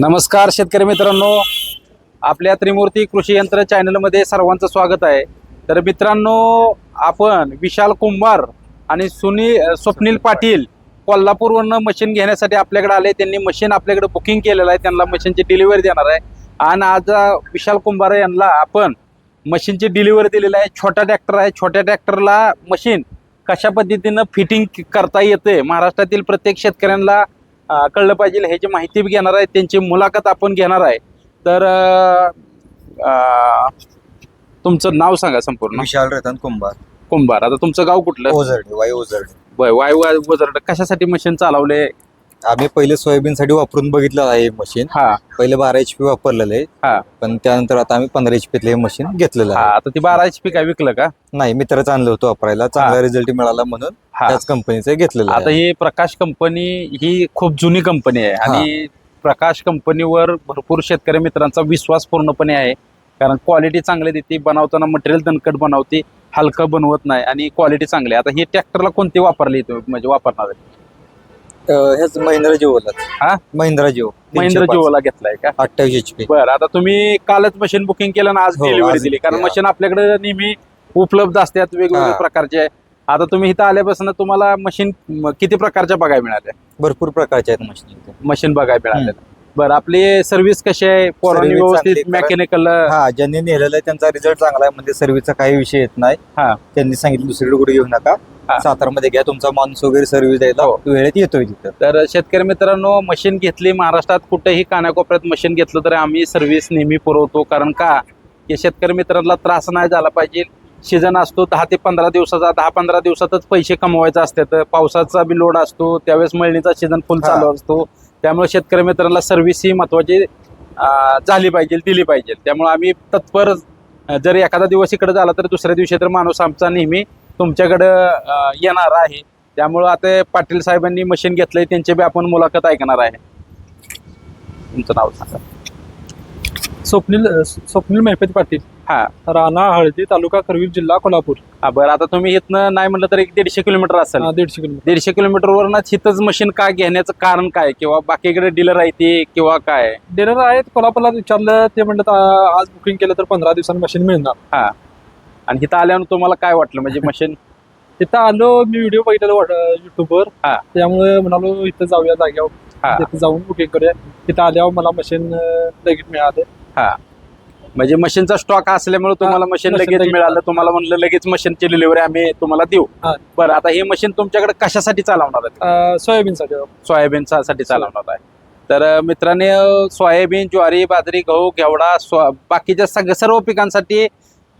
नमस्कार शेतकरी मित्रांनो. आपल्या त्रिमूर्ती कृषी यंत्र चॅनलमध्ये सर्वांचं स्वागत आहे. तर मित्रांनो आपण विशाल कुंभार आणि सुनी स्वप्नील पाटील कोल्हापूरवरनं मशीन घेण्यासाठी आपल्याकडे आले. त्यांनी मशीन आपल्याकडे बुकिंग केलेलं आहे. त्यांना मशीनची डिलिव्हरी देणार आहे. आणि आज विशाल कुंभार यांना आपण मशीनची डिलिव्हरी दिलेली आहे. छोटा ट्रॅक्टर आहे. छोट्या ट्रॅक्टरला मशीन कशा पद्धतीनं फिटिंग करता येते? महाराष्ट्रातील प्रत्येक शेतकऱ्यांना कळलं पाहिजे ह्याची माहिती बी घेणार आहे त्यांची मुलाखत आपण घेणार आहे. तर अ, तुमचं नाव सांगा संपूर्ण. विशाल रतन कुंभार. कुंभार. आता तुमचं गाव कुठलं? ओझरडे वाई ओझरडे. बर वायू वजरड कशासाठी मशीन चालवले आम्ही पहिले सोयाबीन साठी वापरून बघितलं आहे हे मशीन हा. पहिले बारा एच पी वापरलेलं आहे. हा. पण त्यानंतर आता आम्ही पंधरा एच पी हे मशीन घेतलेलं हा आहे. आता ती बारा एच पी काय विकलं का? नाही मित्रच आणलं होतं वापरायला. चांगला रिझल्ट मिळाला म्हणून. हा. त्याच कंपनीचं घेतलेलं आता आहे. ही प्रकाश कंपनी ही खूप जुनी कंपनी आहे. आणि प्रकाश कंपनीवर भरपूर शेतकरी मित्रांचा विश्वास पूर्णपणे आहे. कारण क्वालिटी चांगली देते बनवताना मटेरियल दणकट बनवते हलकं बनवत नाही आणि क्वालिटी चांगली आहे. आता ही ट्रॅक्टरला कोणती वापरली तुम्ही? म्हणजे वापरणार आहे? अं, महिंद्रा जिओला हा? महिंद्रा जिओ. महिंद्र जिओला घेतलाय का? अठ्ठावीस एच पी बरं आता तुम्ही कालच मशीन बुकिंग केलं ना आज हो, डिलिव्हरी आज दिली. कारण मशीन आपल्याकडे नेहमी उपलब्ध असतात वेगवेगळ्या हा. प्रकारचे आता तुम्ही इथं आल्यापासून तुम्हाला मशीन किती प्रकारच्या बघायला मिळाल्या? भरपूर प्रकारचे आहेत मशीन मशीन बघायला मिळाल्या. बरं आपली सर्व्हिस कशी आहे? पोरांनी व्यवस्थित मेकॅनिकल हा ज्यांनी नेलेलं आहे त्यांचा रिझल्ट चांगला आहे. म्हणजे सर्व्हिसचा काही विषय येत नाही. हा. त्यांनी सांगितलं दुसरीकडे कुठे घेऊ नका. सातारमध्ये घ्या तुमचा माणूस वगैरे सर्व्हिस द्यायला हो. वेळेत येतोय तिथं. तर शेतकरी मित्रांनो मशीन घेतली. महाराष्ट्रात कुठेही कानाकोपऱ्यात मशीन घेतलं तर आम्ही सर्व्हिस नेहमी पुरवतो. कारण का? की शेतकरी मित्रांना त्रास नाही झाला पाहिजे. सीझन असतो दहा ते पंधरा दिवसाचा दहा पंधरा दिवसातच पैसे कमवायचे असतात. पावसाचा बी लोड असतो त्यावेळेस मळणीचा सीझन फुल. चालू असतो. त्यामुळे शेतकरी मित्रांना सर्व्हिस ही महत्वाची झाली पाहिजे दिली पाहिजे. त्यामुळे आम्ही तत्पर जर एखादा दिवस इकडे झाला तर दुसऱ्या दिवशी तर माणूस आमचा नेहमी तुमच्याकडं येणार आहे. त्यामुळं आता पाटील साहेबांनी मशीन घेतलंय त्यांची बी आपण मुलाखत ऐकणार आहे. तुमचं नाव सांगा. स्वप्नील स्वप्नील महिपत पाटील. हा. राणा हळदी तालुका करवीर जिल्हा कोल्हापूर. हा बरं. आता तुम्ही इथनं नाही म्हटलं तर एक दीडशे किलोमीटर असेल. हा, दीडशे किलोमीटर. दीडशे किलोमीटरवरनच इथंच मशीन का घेण्याचं कारण काय? किंवा बाकीकडे डीलर आहे ते किंवा काय? डीलर आहेत कोल्हापूरला विचारलं ते म्हणतात "आ, आज बुकिंग केलं तर पंधरा दिवसांनी मशीन मिळणार. हा. आणि इथं आल्यावर तुम्हाला काय वाटलं? म्हणजे मशीन तिथं आलो मी व्हिडिओ बघितलेला युट्यूबवर हा. त्यामुळे म्हणालो इथं जाऊया हा. जाग्यावर तिथं जाऊन बुकिंग करूया. तिथं आल्यावर मला मशीन लगेच मिळाले. हा. म्हणजे मशीनचा स्टॉक असल्यामुळे तुम्हाला मशीन machine लगेच लगेच मिळालं. तुम्हाला म्हणलं लगेच मशीनची डिलिव्हरी आम्ही तुम्हाला देऊ. हा. बरं आता हे मशीन तुमच्याकडे कशासाठी चालवणार आहे सोयाबीनसाठी. सोयाबीनसाठी चालवणार आहे. तर अं, मित्रांनो सोयाबीन ज्वारी बाजरी गहू घेवडा स्व बाकीच्या सगळ्या सर्व पिकांसाठी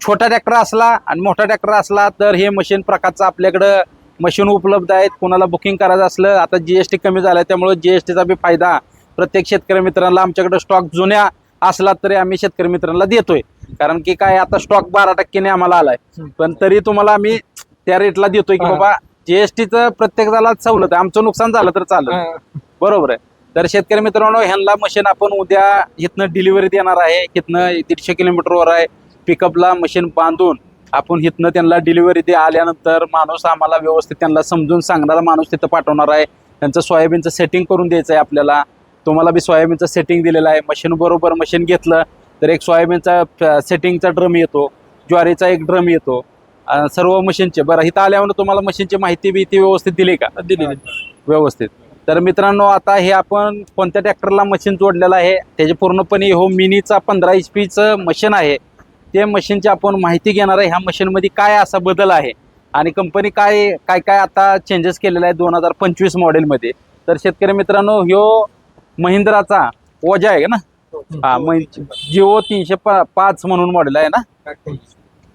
छोटा ट्रॅक्टर असला आणि मोठा ट्रॅक्टर असला तर हे मशीन प्रकारचं आपल्याकडं मशीन उपलब्ध आहेत. कोणाला बुकिंग करायचं असलं आता जीएसटी कमी झाला त्यामुळे जीएसटीचा बी फायदा प्रत्येक शेतकरी मित्रांना. आमच्याकडे स्टॉक जुन्या असला तरी आम्ही शेतकरी मित्रांना देतोय. कारण की काय आता स्टॉक बारा टक्क्याने आम्हाला आलाय. पण तरी तुम्हाला आम्ही त्या रेटला देतोय की. बाबा जीएसटीचं प्रत्येक झाला सवलत आहे. आमचं नुकसान झालं तर चालेल हा. बरोबर आहे. तर शेतकरी मित्रांनो ह्यांना मशीन आपण उद्या इथनं डिलिव्हरी देणार आहे. इथनं दीडशे किलोमीटरवर आहे. पिकअपला मशीन बांधून आपण इथनं त्यांना डिलिव्हरी दे आल्यानंतर माणूस आम्हाला व्यवस्थित त्यांना समजून सांगणारा माणूस तिथं पाठवणार आहे. त्यांचं सोयाबीनचं सेटिंग करून द्यायचं आहे आपल्याला. तुम्हाला बी सोयाबीनचं सेटिंग दिलेलं आहे. मशीन बरोबर मशीन घेतलं तर एक सोयाबीनचा सेटिंगचा ड्रम येतो. ज्वारीचा एक ड्रम येतो. सर्व मशीनचे. बरं इथं आल्यावर तुम्हाला मशीनची माहिती बी ती व्यवस्थित दिली का? दिली व्यवस्थित. तर मित्रांनो आता हे आपण कोणत्या ट्रॅक्टरला मशीन जोडलेलं आहे त्याचे पूर्णपणे हो मिनीचा पंधरा एच पीचं मशीन आहे. ते मशीनची आपण माहिती घेणार आहे. ह्या मशीनमध्ये काय असा बदल आहे आणि कंपनी काय काय काय आता चेंजेस केलेला आहे दोन हजार पंचवीस मॉडेलमध्ये तर शेतकरी मित्रांनो ह्यो महिंद्राचा ओजा आहे ना? हा महि- जिओ तीनशे पा पाच म्हणून मॉडेल आहे ना?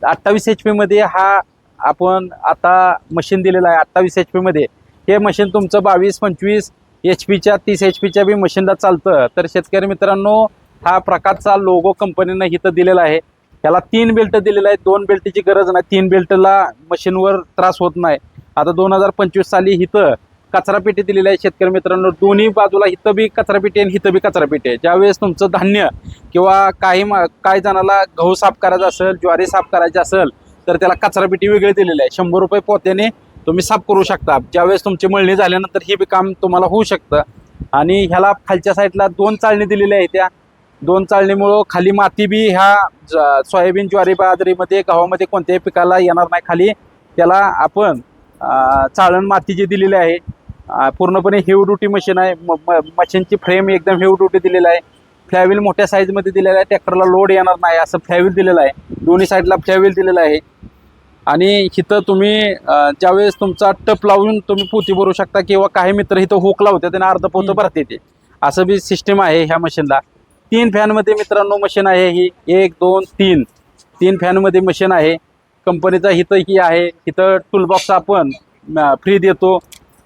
अठ्ठावीस. एच मध्ये हा आपण आता मशीन दिलेलं आहे अठ्ठावीस एच मध्ये. हे मशीन तुमचं बावीस पंचवीस एच पीच्या तीस एच पीच्या बी मशीनला चालतं. तर शेतकरी मित्रांनो हा प्रकारचा लोगो कंपनीनं इथं दिलेला आहे. त्याला तीन बेल्ट दिलेला आहे. दोन बेल्टची गरज नाही. तीन बेल्टला मशीनवर त्रास होत नाही. आता दोन हजार पंचवीस साली इथं कचरापेटी दिलेली आहे शेतकरी मित्रांनो. दोन्ही बाजूला इथं बी कचरा पेटी आणि इथं बी कचरापेटी आहे. ज्यावेळेस तुमचं धान्य किंवा काही मा- काही जणाला गहू साफ करायचा असेल ज्वारी साफ करायची असेल तर त्याला कचरा पेटी वेगळी दिलेली आहे. शंभर रुपये पोत्याने तुम्ही साफ करू शकता. ज्यावेळेस तुमची मळणी झाल्यानंतर हे बी काम तुम्हाला होऊ शकतं. आणि ह्याला खालच्या साईडला दोन चाळणी दिलेल्या आहेत त्या. दोन चाळणीमुळं खाली माती बी ह्या ज- सोयाबीन ज्वारी बाजरीमध्ये गव्हामध्ये कोणत्याही पिकाला येणार नाही खाली. त्याला आपण चाळण माती जी दिलेली आहे पूर्णपणे हेव ड्युटी मशीन आहे. मशीनची फ्रेम एकदम हेव ड्युटी दिलेला आहे. फ्लॅव्हिल मोठ्या साईजमध्ये दिलेला आहे. ट्रॅक्टरला लोड येणार नाही. असं फ्लॅव्हिल दिलेलं आहे. दोन्ही साईडला फ्लॅव्हिल दिलेलं आहे. आणि इथं तुम्ही ज्यावेळेस तुमचा टप लावून तुम्ही पोती भरू शकता किंवा काही मित्र इथं हुक लावतात त्यांना अर्ध पोतं. भरते ते. असं बी सिस्टम आहे ह्या मशीनला तीन फॅनमध्ये मित्रांनो मशीन आहे ही. एक दोन तीन. तीन फॅनमध्ये मशीन आहे. कंपनीचा हिथं ही आहे. इथं टूलबॉक्स आपण फ्री देतो.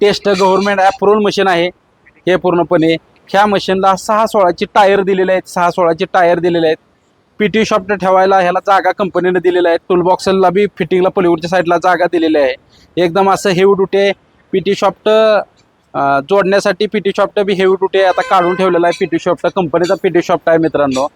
टेस्ट गव्हर्नमेंट अप्रुव्हल मशीन आहे. हे पूर्णपणे ह्या मशीनला सहा सोळाची टायर दिलेले आहेत. सहा सोळाचे टायर दिलेले आहेत. पी टी शॉप ठेवायला ह्याला जागा कंपनीने दिलेल्या आहे टूलबॉक्सला बी फिटिंगला पलीकडच्या साईडला जागा दिलेली आहे. एकदम असं heavy duty P T shaft जोडण्यासाठी पी टी शॉप्ट बी हेवी डुटे आता काढून ठेवलेला आहे पी टी शॉप्ट कंपनीचा पी टी शॉप्ट आहे मित्रांनो.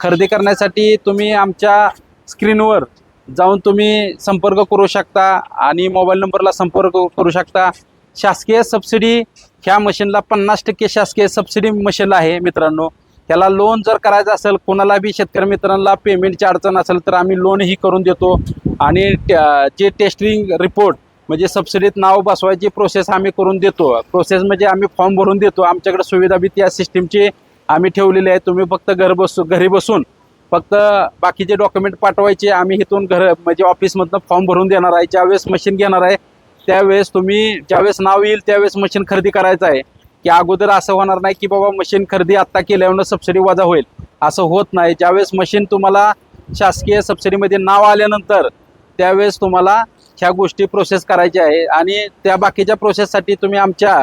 खरेदी करण्यासाठी तुम्ही आमच्या स्क्रीनवर जाऊन तुम्ही संपर्क करू शकता आणि मोबाईल नंबरला संपर्क करू शकता. शासकीय सबसिडी ह्या मशीनला पन्नास टक्के शासकीय सबसिडी मशीनला आहे मित्रांनो. त्याला लोन जर करायचं असेल कोणाला बी शेतकरी मित्रांना पेमेंटची अडचण असेल तर आम्ही लोनही करून देतो. आणि त्या- जे टेस्टिंग रिपोर्ट म्हणजे सबसिडीत नाव बसवायची प्रोसेस आम्ही करून देतो. प्रोसेस म्हणजे आम्ही फॉर्म भरून देतो. आमच्याकडे सुविधा बी त्या सिस्टीमची आम्ही ठेवलेली आहे. तुम्ही फक्त घर बसू घरी बसून फक्त बाकीचे डॉक्युमेंट पाठवायचे. आम्ही इथून घर म्हणजे ऑफिसमधनं फॉर्म भरून देणार आहे. ज्यावेळेस मशीन घेणार आहे त्यावेळेस तुम्ही ज्यावेळेस नाव येईल त्यावेळेस मशीन खरेदी करायचं आहे. की अगोदर असं होणार नाही की बाबा मशीन खरेदी आत्ता केल्यावर सबसिडी वजा होईल. असं होत नाही. ज्यावेळेस मशीन तुम्हाला शासकीय सबसिडीमध्ये नाव आल्यानंतर त्यावेळेस तुम्हाला ह्या गोष्टी प्रोसेस करायच्या आहे. आणि त्या बाकीच्या प्रोसेससाठी तुम्ही आमच्या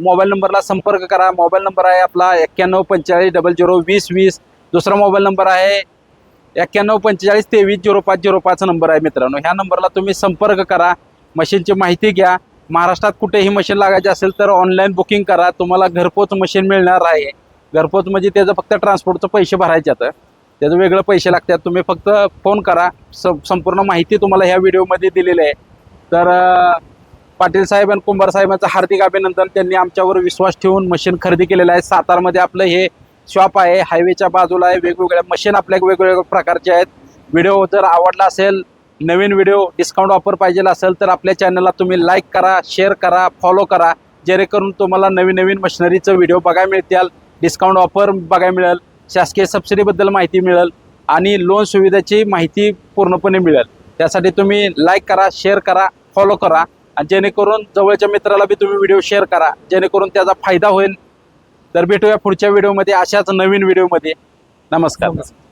मोबाईल नंबरला संपर्क करा. मोबाईल नंबर आहे आपला एक्क्याण्णव पंचेचाळीस डबल झिरो वीस वीस. दुसरा मोबाईल नंबर आहे एक्क्याण्णव पंचेचाळीस तेवीस झिरो पाच झिरो पाच नंबर आहे मित्रांनो. ह्या नंबरला तुम्ही संपर्क करा. मशीनची माहिती घ्या. महाराष्ट्रात कुठेही मशीन लागायची असेल तर ऑनलाईन बुकिंग करा. तुम्हाला घरपोच मशीन मिळणार आहे. घरपोच म्हणजे त्याचं फक्त ट्रान्सपोर्टचं पैसे भरायचे आता त्याचं वेगळं पैसे लागतात. तुम्ही फक्त फोन करा. स संपूर्ण माहिती तुम्हाला ह्या व्हिडिओमध्ये दिलेली आहे. तर पाटील साहेब आणि कुंभार साहेबांचं हार्दिक अभिनंदन. त्यांनी आमच्यावर विश्वास ठेवून मशीन खरेदी केलेलं आहे. सातारमध्ये आपलं हे शॉप आहे. हायवेच्या बाजूला आहे. वेगवेगळ्या मशीन आपल्या वेगवेगळ्या प्रकारचे आहेत. व्हिडिओ जर आवडला असेल नवीन व्हिडिओ डिस्काउंट ऑफर पाहिजे असेल तर आपल्या चॅनलला तुम्ही लाईक करा शेअर करा फॉलो करा. जेणेकरून तुम्हाला नवीन नवीन मशिनरीचं व्हिडिओ बघायला मिळतील डिस्काउंट ऑफर बघायला मिळेल शासकीय सबसिडीबद्दल माहिती मिळेल आणि लोन सुविधेची माहिती पूर्णपणे मिळेल. त्यासाठी तुम्ही लाईक करा शेअर करा फॉलो करा आणि जेणेकरून जवळच्या मित्राला बी तुम्ही व्हिडिओ शेअर करा. जेणेकरून त्याचा फायदा होईल. तर भेटूया पुढच्या व्हिडिओमध्ये अशाच नवीन व्हिडिओमध्ये नमस्कार. नमस्कार.